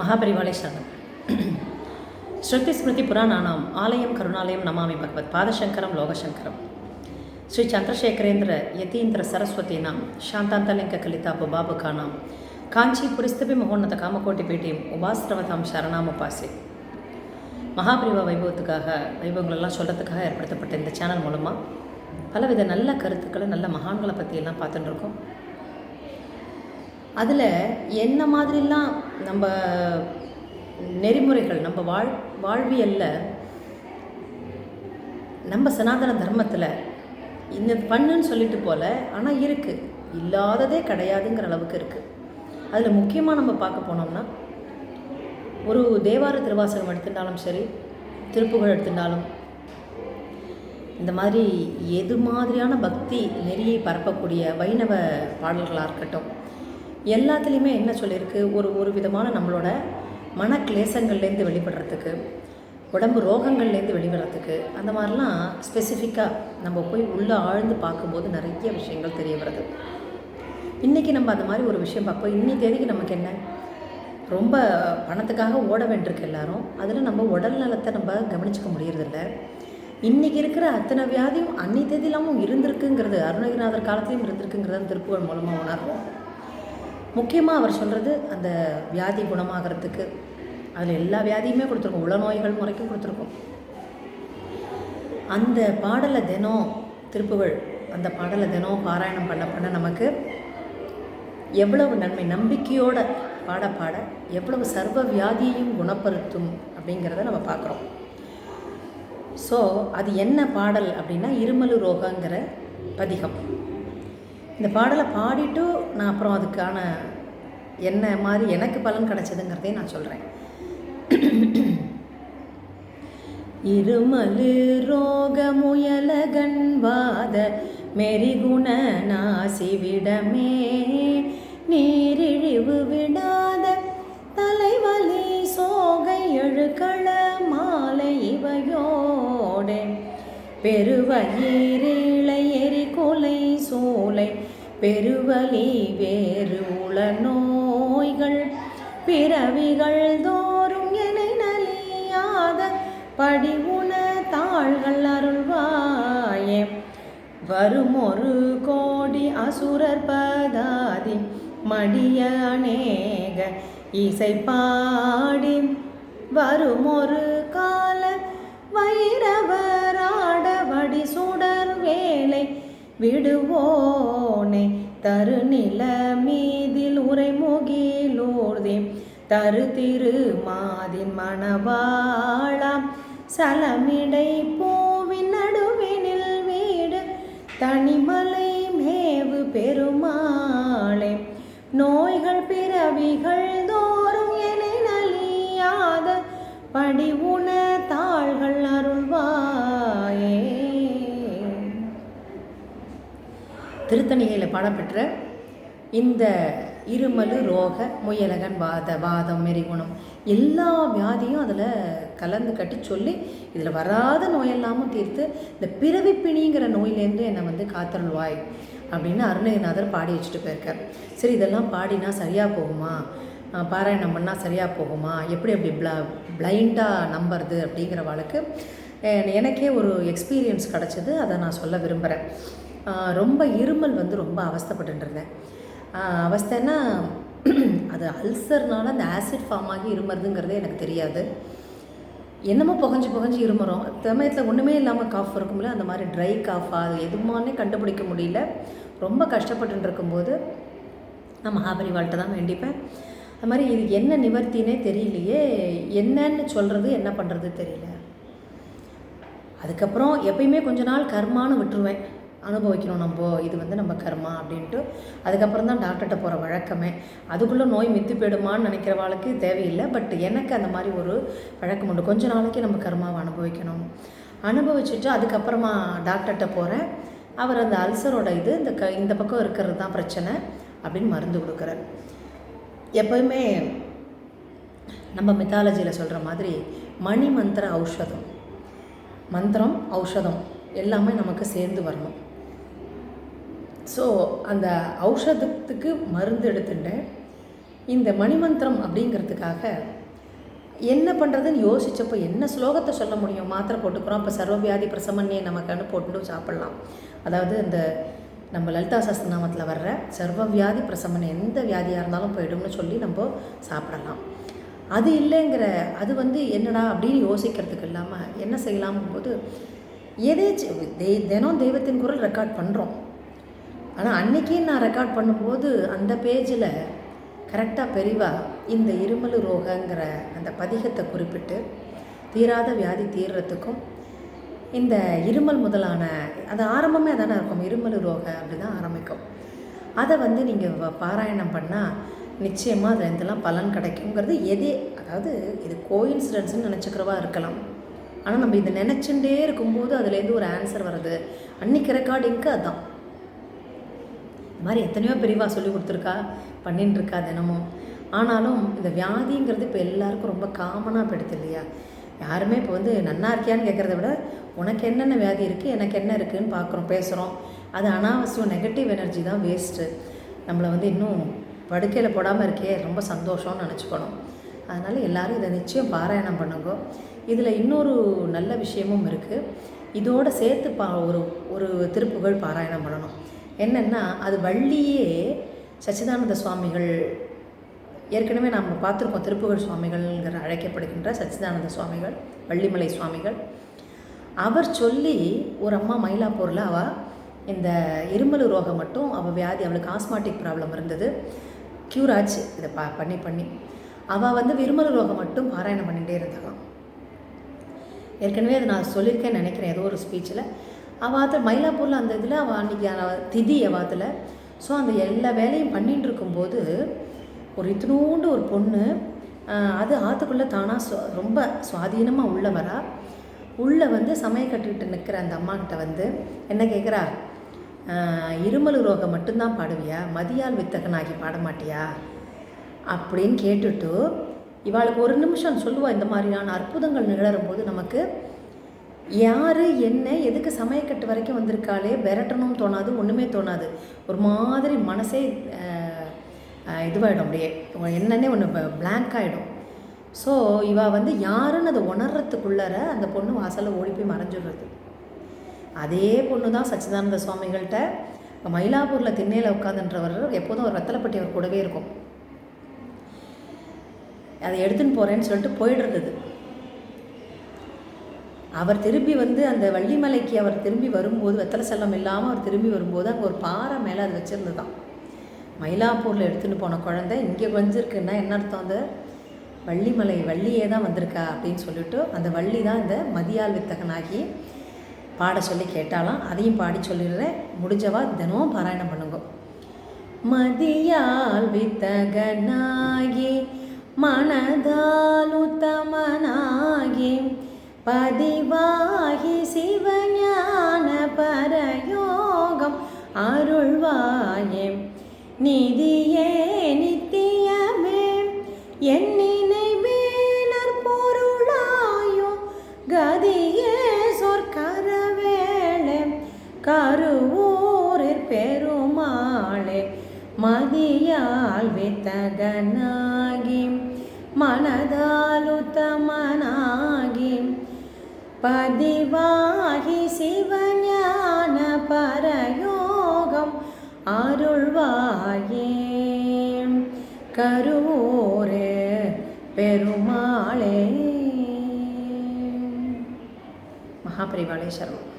மகாபரிவாலை சரணம். ஸ்ருதி ஸ்மிருதி புராணானாம் ஆலயம் கருணாலயம் நமாமி பகவத் பாதசங்கரம் லோகசங்கரம். ஸ்ரீ சந்திரசேகரேந்திர శ్రీ చంద్రశేఖరేంద్ర యతీంద్ర సరస్వతీనాం శాంతాంతలింక కలితాపు காஞ்சி కాంచీ పురిస్థిపి காமகோட்டி కామకోటి பேட்டியும் உபாசிரவதாம் சரணாமுபாசி. மகாபிரிவா வைபவத்துக்காக வைபவங்களெல்லாம் சொல்கிறதுக்காக ஏற்படுத்தப்பட்ட இந்த சேனல் மூலமாக பலவித நல்ல கருத்துக்களை நல்ல மகான்களை பற்றியெல்லாம் பார்த்துட்டுருக்கோம். அதில் என்ன மாதிரிலாம் நம்ம நெறிமுறைகள் நம்ம வாழ் வாழ்வியலில் நம்ம சனாதன தர்மத்தில் இந்த பண்ணுன்னு சொல்லிட்டு போல ஆனால் இருக்குது இல்லாததே கிடையாதுங்கிற அளவுக்கு இருக்குது அதில் முக்கியமாக நம்ம பார்க்க போனோம்னா ஒரு தேவார திருவாசகம் எடுத்துட்டாலும் சரி திருப்புகழ் எடுத்துட்டாலும் இந்த மாதிரி எது மாதிரியான பக்தி நெறியை பரப்பக்கூடிய வைணவ பாடல்களாக இருக்கட்டும் எல்லாத்துலேயுமே என்ன சொல்லியிருக்கு? ஒரு ஒரு விதமான நம்மளோட மன கிளேசங்கள்லேருந்து வெளிப்படுறதுக்கு உடம்பு ரோகங்கள்லேருந்து வெளிவரத்துக்கு அந்த மாதிரிலாம் ஸ்பெசிஃபிக்காக நம்ம போய் உள்ளே ஆழ்ந்து பார்க்கும்போது நிறைய விஷயங்கள் தெரிய வருது. இன்றைக்கி நம்ம அந்த மாதிரி ஒரு விஷயம் பார்ப்போம். இன்னி தேதிக்கு நமக்கு என்ன? ரொம்ப பணத்துக்காக ஓட வேண்டியிருக்கு எல்லாரும். அதில் நம்ம உடல் நலத்தை நம்ம கவனிச்சிக்க முடியறதில்ல. இன்றைக்கி இருக்கிற அத்தனை வியாதியும் அன்னி தேதியிலாமும் இருந்திருக்குங்கிறது அருணகிரிநாதர் காலத்திலையும் இருந்திருக்குங்கிறத திருப்புகள் மூலமாக உணர்வோம் முக்கியமாக அவர் சொல்கிறது அந்த வியாதி குணமாகறதுக்கு. அதில் எல்லா வியாதியுமே கொடுத்துருக்கோம். உளநோய்கள் முறைக்கும் கொடுத்துருக்கோம். அந்த பாடலை தினம் திருப்புகழ் அந்த பாடலை தினம் பாராயணம் பண்ண பண்ண நமக்கு எவ்வளவு நன்மை நம்பிக்கையோட பாட பாட எவ்வளவு சர்வ வியாதியையும் குணப்படுத்தும் அப்படிங்கிறத நம்ம பார்க்குறோம். ஸோ அது என்ன பாடல் அப்படின்னா இருமலு ரோகங்கிற பதிகம். இந்த பாடலை பாடிட்டு நான் அப்புறம் அதுக்கான என்ன மாதிரி எனக்கு பலன் கிடைச்சதுங்கிறதையும் நான் சொல்கிறேன் இருமலு ரோக முயலகன்வாத மெரிகுண நாசிவிடமே நீரிழிவு விடாத தலைவலி சோகை எழுக்கள மாலை இவையோடே. பெருவயிரிளை எரி கொலை சோலை பெருவலி வேறு உள நோய்கள் பிறவிகள் தோறும் எனை நலியாத படிவுண தாள்கள் அருள்வாயே. வருமொரு கோடி அசுரர் பதாதி மடிய அநேக இசை பாடி. வருமொரு விடுவோனே தருநில மீதில் உரைமுகிலூர்தே தரு திருமாதின் மணவாளாம் சலமிடை பூவின் நடுவினில் வீடு தனிமலை மேவு பெருமாளே. நோய்கள் பிறவிகள் தோறும் என நலியாத படி உணர் திருத்தணிகையில் பாடப்பெற்ற இந்த இருமலு ரோக முயலகன் வாத வாதம் மெரிகுணம் எல்லா வியாதியும் அதில் கலந்து கட்டி சொல்லி இதில் வராத நோயெல்லாமும் தீர்த்து இந்த பிறவிப்பிணிங்கிற நோயிலேருந்து என்னை வந்து காத்தருள்வாய் அப்படின்னு அருணகிரிநாதர் பாடி வச்சுட்டு போயிருக்கார். சரி இதெல்லாம் பாடினா சரியாக போகுமா? பாராயணம் பண்ணால் சரியாக போகுமா? எப்படி அப்படி ப்ள பிளைண்டாக நம்புறது அப்படிங்கிற வழக்கு எனக்கே ஒரு எக்ஸ்பீரியன்ஸ் கிடச்சிது. அதை நான் சொல்ல விரும்புகிறேன் ரொம்ப இருமல் வந்து ரொம்ப அவஸ்தப்பட்டுருந்தேன். அவஸ்தைன்னா அது அல்சர்னால அந்த ஆசிட் ஃபார்ம் ஆகி இருமறதுங்கிறதே எனக்கு தெரியாது. என்னமோ புகஞ்சு புகஞ்சு இருமுறோம் சமயத்தில் ஒன்றுமே இல்லாமல் காஃப் இருக்கும்ல அந்த மாதிரி ட்ரை காஃப் அது எதுமானே கண்டுபிடிக்க முடியல. ரொம்ப கஷ்டப்பட்டு இருக்கும்போது நான் மகாபரிவாள்கிட்ட தான் வேண்டிப்பேன். அது மாதிரி இது என்ன நிவர்த்தினே தெரியலையே என்னன்னு சொல்கிறது என்ன பண்ணுறது தெரியல. அதுக்கப்புறம் எப்பயுமே கொஞ்ச நாள் கர்மான்னு விட்டுருவேன். அனுபவிக்கணும் நம்ம இது வந்து நம்ம கர்மா அப்படின்ட்டு. அதுக்கப்புறம் தான் டாக்டர்கிட்ட போகிற வழக்கமே. அதுக்குள்ளே நோய் மித்து போயிடுமான்னு நினைக்கிறவாளுக்கு தேவையில்லை. பட் எனக்கு அந்த மாதிரி ஒரு வழக்கம் உண்டு. கொஞ்ச நாளைக்கு நம்ம கர்மாவை அனுபவிக்கணும். அனுபவிச்சுட்டு அதுக்கப்புறமா டாக்டர்கிட்ட போகிறேன் அவர் அந்த அல்சரோட இது இந்த க இந்த பக்கம் இருக்கிறது தான் பிரச்சனை அப்படின்னு மருந்து கொடுக்குறார். எப்போயுமே நம்ம மித்தாலஜியில் சொல்கிற மாதிரி மணி மந்திர ஔஷதம். மந்திரம் ஔஷதம் எல்லாமே நமக்கு சேர்ந்து வரணும். ஸோ அந்த ஔஷதத்துக்கு மருந்து எடுத்துட்டேன். இந்த மணிமந்திரம் அப்படிங்கிறதுக்காக என்ன பண்ணுறதுன்னு யோசித்தப்போ என்ன ஸ்லோகத்தை சொல்ல முடியும்? மாத்திரை போட்டுக்கிறோம் அப்போ சர்வவியாதி பிரசமன்னே நமக்குன்னு போட்டுட்டு சாப்பிட்லாம். அதாவது இந்த நம்ம லலிதா சஸ்திரநாமத்தில் வர்ற சர்வவியாதி பிரசமன் எந்த வியாதியாக இருந்தாலும் போயிடும்னு சொல்லி நம்ம சாப்பிடலாம். அது இல்லைங்கிற அது வந்து என்னடா அப்படின்னு யோசிக்கிறதுக்கு இல்லாமல் என்ன செய்யலாம் போது தெய் தினம் தெய்வத்தின் குரல் ரெக்கார்ட் பண்ணுறோம் ஆனால் அன்றைக்கே நான் ரெக்கார்ட் பண்ணும்போது அந்த பேஜில் கரெக்டாக பெரிவா இந்த இருமல் ரோகங்கிற அந்த பதிகத்தை குறிப்பிட்டு தீராத வியாதி தீர்றதுக்கும் இந்த இருமல் முதலான அது ஆரம்பமே அதானே இருக்கும் இருமல் ரோக அப்படி தான் ஆரம்பிக்கும். அதை வந்து நீங்கள் பாராயணம் பண்ணால் நிச்சயமாக அதில் இதெல்லாம் பலன் கிடைக்குங்கிறது எதே அதாவது இது கோயின்சிடன்ஸ்னு நினச்சிக்கிறவா இருக்கலாம். ஆனால் நம்ம இதை நினச்சுட்டே இருக்கும்போது அதுலேருந்து ஒரு ஆன்சர் வருது அன்னைக்கு ரெக்கார்டிங்க்கு அதுதான் இது மாதிரி எத்தனையோ பெரியவா சொல்லி கொடுத்துருக்கா பண்ணின்னு இருக்கா தினமும். ஆனாலும் இந்த வியாதிங்கிறது இப்போ எல்லாருக்கும் ரொம்ப காமனாக போயிடுது இல்லையா? யாருமே இப்போ வந்து நன்னா இருக்கியான்னு கேட்குறத விட உனக்கு என்னென்ன வியாதி இருக்குது எனக்கு என்ன இருக்குதுன்னு பார்க்குறோம் பேசுகிறோம் அது அனாவசியம் நெகட்டிவ் எனர்ஜி தான் வேஸ்ட்டு நம்மளை வந்து இன்னும் படுக்கையில் போடாமல் இருக்கே ரொம்ப சந்தோஷம்னு நினச்சிக்கணும். அதனால் எல்லோரும் இதை நிச்சயம் பாராயணம் பண்ணுங்க. இதில் இன்னொரு நல்ல விஷயமும் இருக்குது இதோடு சேர்த்து பா ஒரு ஒரு திருப்புகழ் பாராயணம் பண்ணணும். என்னென்னா அது வள்ளியே சச்சிதானந்த சுவாமிகள் ஏற்கனவே நாம் பார்த்துருக்கோம் திருப்புகழ் சுவாமிகள்ங்கிற அழைக்கப்படுகின்ற சச்சிதானந்த சுவாமிகள் வள்ளிமலை சுவாமிகள். அவர் சொல்லி ஒரு அம்மா மயிலாப்பூரில் அவள் இந்த இருமல் ரோகம் மட்டும் அவள் வியாதி அவளுக்கு ஆஸ்மாட்டிக் ப்ராப்ளம் இருந்தது. க்யூர் ஆச்சு. இதை பா பண்ணி பண்ணி. அவள் வந்து இருமல் ரோகம் மட்டும் பாராயணம் பண்ணிகிட்டே இருந்தாலாம் ஏற்கனவே அதை நான் சொல்லியிருக்கேன் நினைக்கிறேன் ஏதோ ஒரு ஸ்பீச்சில் அவாத்தில் மயிலாப்பூரில் அந்த இதில் அவள் அன்றைக்கி திதி அவாத்தில். ஸோ அந்த எல்லா வேலையும் பண்ணிகிட்டு இருக்கும்போது ஒரு இத்தினோண்டு ஒரு பொண்ணு அது ஆற்றுக்குள்ளே தானாக ரொம்ப சுவாதீனமாக உள்ளே வரா. உள்ளே வந்து சமய கட்டுக்கிட்டு நிற்கிற அந்த அம்மாக்கிட்ட வந்து என்ன கேட்குறா இருமல் ரோகம் மட்டும்தான் பாடுவியா? மதியால் வித்தகனாகி பாட மாட்டியா? அப்படின்னு கேட்டுட்டு இவாளுக்கு ஒரு நிமிஷம் சொல்லுவாள் இந்த மாதிரியான அற்புதங்கள் நிகழும் போது நமக்கு யார் என்ன எதுக்கு சமயக்கட்டு வரைக்கும் வந்திருக்காளே விரட்டணும் தோணாது ஒன்றுமே தோணாது. ஒரு மாதிரி மனசே இதுவாகிடும் அப்படியே. என்னன்னே ஒன்று பிளாங்க் ஆகிடும் ஸோ இவா வந்து யாருன்னு அதை உணர்றதுக்குள்ளார அந்த பொண்ணு வாசலில் ஓடி போய் மறைஞ்சிடுறது. அதே பொண்ணு தான் சச்சிதானந்த சுவாமிகள்கிட்ட. மயிலாப்பூரில் திண்ணையில் உட்காந்துன்றவர் எப்போதும் ஒரு ரத்தலப்பட்டி அவர் கூடவே இருக்கும். அதை எடுத்துன்னு போகிறேன்னு சொல்லிட்டு போயிடுறது அவர் திரும்பி வந்து அந்த வள்ளிமலைக்கு அவர் திரும்பி வரும்போது வெத்தலை செல்லம் இல்லாமல் அவர் திரும்பி வரும்போது அங்கே ஒரு பாறை மேலே அது வச்சுருந்துதான் மயிலாப்பூரில் எடுத்துகிட்டு போன குழந்தை இங்கே வந்திருக்குன்னா என்ன அர்த்தம் அந்த வள்ளிமலை வள்ளியே தான் வந்திருக்கா அப்படின்னு சொல்லிட்டு அந்த வள்ளி தான் இந்த மதியால் வித்தகனாகி பாட சொல்லி கேட்டாலாம் அதையும் பாடி சொல்லிடுறேன். முடிஞ்சவா தினமும் பாராயணம் பண்ணுங்க. மதியால் வித்தகனாகி மனதாலு பதிவாகி சிவஞான பரயோகம் அருள்வாயே. நிதியே நித்தியமே என் நினைவேனர் பொருளாயோ கதியே சொற்கரவேளே கருவூரிற் பெருமாளே மதியால் வித்தகனாகி மனதாலுத்தமனா பதிவாகி சிவஞான பரயோகம் அருள்வாயே கருவூரே பெருமாளே மகாபரிவாளே சர்வம்